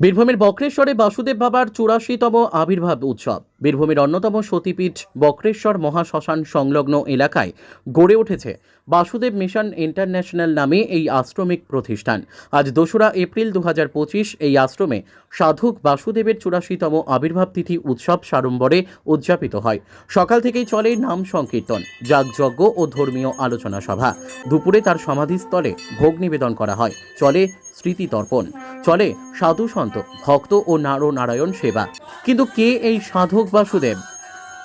বীরভূমের বক্রেশ্বরে বাসুদেব বাবার চুরাশিতম আবির্ভাব উৎসব। বীরভূমের অন্যতম সতীপীঠ বক্রেশ্বর মহাশ্মশান সংলগ্ন এলাকায় গড়ে উঠেছে বাসুদেব মিশন ইন্টারন্যাশনাল নামে এই আশ্রমিক প্রতিষ্ঠান। আজ দোসরা এপ্রিল দু হাজার পঁচিশ এই আশ্রমে সাধক বাসুদেবের চুরাশিতম আবির্ভাব তিথি উৎসব সাড়ম্বরে উদযাপিত হয়। সকাল থেকেই চলে নাম সংকীর্তন, যাগযজ্ঞ ও ধর্মীয় আলোচনা সভা। দুপুরে তার সমাধিস্থলে ভোগ নিবেদন করা হয়। চলে স্মৃতি তর্পণ, চলে সাধু সন্ত, ভক্ত ও নার নারায়ণ সেবা। কিন্তু কে এই সাধক বাসুদেব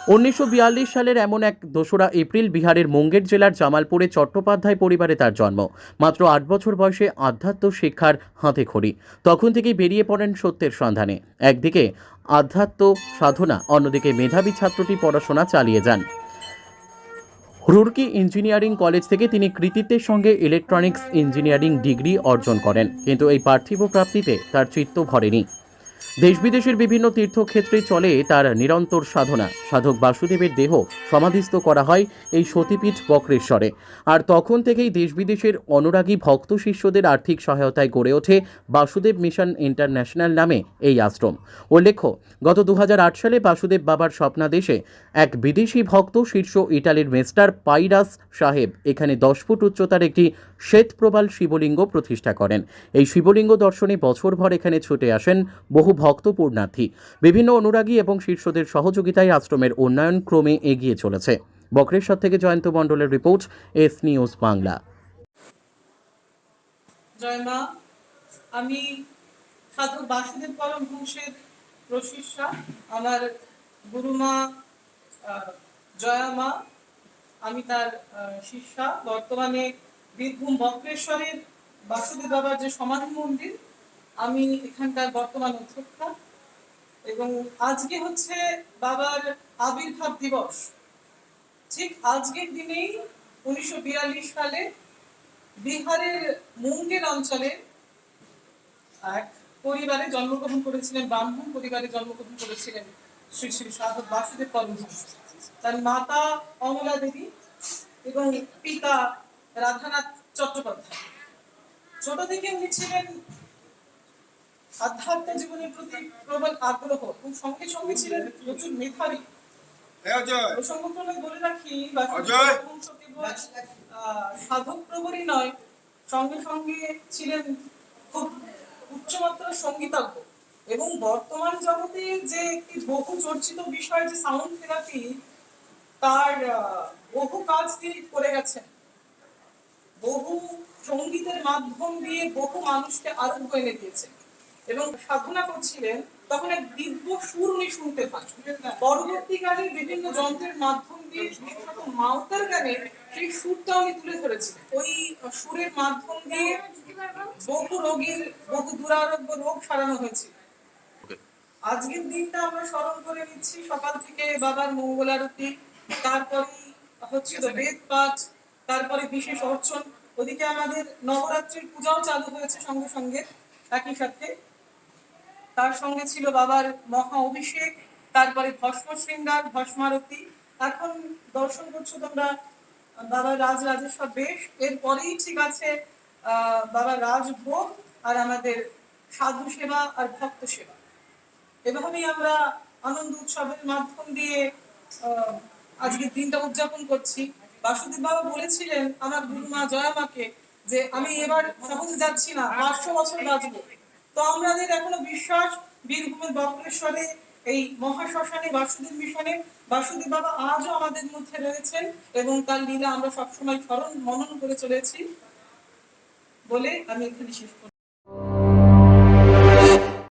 উনিশশো বিয়াল্লিশ সালের এমন এক দোসরা এপ্রিল বিহারের মুঙ্গের জেলার জামালপুরে চট্টোপাধ্যায় পরিবারে তার জন্ম। মাত্র আট বছর বয়সে আধ্যাত্ম শিক্ষার হাতে খড়ি তখন থেকেই বেরিয়ে পড়েন সত্যের সন্ধানে। একদিকে আধ্যাত্ম সাধনা, অন্যদিকে মেধাবী ছাত্রটি পড়াশোনা চালিয়ে যান। রুরকি ইঞ্জিনিয়ারিং কলেজ থেকে তিনি কৃতিত্বের সঙ্গে ইলেকট্রনিক্স ইঞ্জিনিয়ারিং ডিগ্রি অর্জন করেন। কিন্তু এই পার্থিব প্রাপ্তিতে তার চিত্ত ভরেনি। দেশ বিদেশের বিভিন্ন তীর্থক্ষেত্রে চলে তার নিরন্তর সাধনা। সাধক বাসুদেবের দেহ সমাধিস্থ করা হয় এই সতীপীঠ বক্রেশ্বরে। আর তখন থেকেই দেশ বিদেশের অনুরাগী ভক্ত শিষ্যদের আর্থিক সহায়তায় গড়ে ওঠে বাসুদেব মিশন ইন্টারন্যাশনাল নামে এই আশ্রম। উল্লেখ্য, গত দু সালে বাসুদেব বাবার স্বপ্নাদেশে এক বিদেশি ভক্ত শীর্ষ ইটালির মেস্টার পাইরাস সাহেব এখানে দশ ফুট উচ্চতার একটি শ্বেতপ্রবাল শিবলিঙ্গ প্রতিষ্ঠা করেন। এই শিবলিঙ্গ দর্শনে বছরভর এখানে ছুটে আসেন বহু ভক্ত পূর্ণার্থী বিভিন্ন অনুরাগী এবং শীর্ষদের সহযোগিতায় আশ্রমের উন্নয়ন ক্রমে এগিয়ে চলেছে। বক্রেশ্বর থেকে জয়ন্ত মণ্ডলের রিপোর্ট এস নিউজ বাংলা। জয় মা আমি সাধক বাসুদেব পরম বংশের প্রশিষ্যা। আমার গুরুমা আহ, জয়া মা আমি তার শিষ্যা। বর্তমানে বীরভূম বক্রেশ্বরের বাসুদেব বাবার যে সমাধি মন্দির আমি এখানকার বর্তমান অধ্যক্ষা এবং আজকে হচ্ছে বাবার আবির্ভাব দিবস। ঠিক আজকের দিনেই উনিশশো বিয়াল্লিশ সালে বিহারের মুঙ্গের অঞ্চলে এক পরিবারে জন্মগ্রহণ করেছিলেন, ব্রাহ্মণ পরিবারে জন্মগ্রহণ করেছিলেন শ্রী শ্রী সাধক বাসুদেব পরমহংস। তার মাতা অমলা দেবী এবং পিতা রাধানাথ চট্টোপাধ্যায়। ছোট থেকে উনি ছিলেন আধ্যাত্ম জীবনের প্রতি প্রবল আগ্রহ এবং সঙ্গে সঙ্গে ছিলেন প্রচুর মেধাবী। প্রসঙ্গক্রমে বলে রাখি সাধক প্রবরই নয় সঙ্গে সঙ্গে ছিলেন খুব উচ্চমাত্রার সঙ্গীতজ্ঞ। এবং বর্তমান জগতে যে একটি বহু চর্চিত বিষয় যে সাউন্ড থেরাপি তার বহু কাজ তিনি করে গেছেন। বহু সঙ্গীতের মাধ্যম দিয়ে বহু মানুষকে আরোগ্য এনে দিয়েছেন। এবং সাধনা করছিলেন তখন এক দিব্য সুর উনি শুনতে পান। পরবর্তীকালে বিভিন্ন যন্ত্রের মাধ্যম দিয়ে বিশেষত মাউতার গানে সেই সুরটা উনি তুলে ধরেছিলেন। ওই সুরের মাধ্যম দিয়ে বহু রোগীর বহু দুরারোগ্য রোগ সারানো হয়েছিল আজকের দিনটা আমরা স্মরণ করে নিচ্ছি সকাল থেকে বাবার মঙ্গল আরতি তারপরেই হচ্ছিল বেদ পাঠ তারপরে বিশেষ অর্চন ওদিকে আমাদের নবরাত্রির পূজাও চালু হয়েছে সঙ্গে সঙ্গে একই সাথে। তার সঙ্গে ছিল বাবার মহা অভিষেক তারপরে ভস্ম শৃঙ্গার ভস্মারতি। এখন দর্শন করছ তোমরা বাবা রাজ রাজেশ্বর বেশ। এরপরেই ঠিক আছে বাবার রাজভোগ আর আমাদের সাধু সেবা আর ভক্ত সেবা। এভাবেই আমরা আনন্দ উৎসবের মাধ্যম দিয়ে আহ, আজকের দিনটা উদযাপন করছি। বাসুদেব বাবা বলেছিলেন আমার গুরুমা জয়া মাকে যে আমি এবার সহজে যাচ্ছি না পাঁচশো বছর বাঁচবো। তো আমাদের এখনও বিশ্বাস বীরভূমের বক্রেশ্বরে, এই মহাশ্মশানে, বাসুদেব মিশনে, বাসুদেব বাবা আজও আমাদের মধ্যে রয়েছেন এবং তার লীলা আমরা সবসময় স্মরণ, মনন করে চলেছি বলে আমি এখানে শেষ